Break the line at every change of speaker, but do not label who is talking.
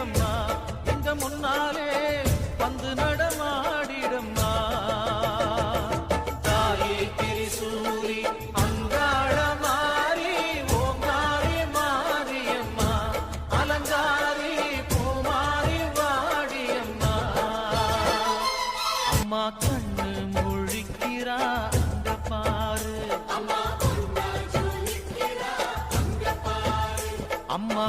ஆடிடம்மா. எங்க முன்னாலே வந்து நடமாடிடம்மா. தாயே திரிசூரி அங்காள மாறி ஓ மாறி மாரியம்மா. அலங்காரி பூமாரி வாடியம்மா. அம்மா கண்ணு முழிக்கிறா அங்க பாரு. அம்மா அம்மா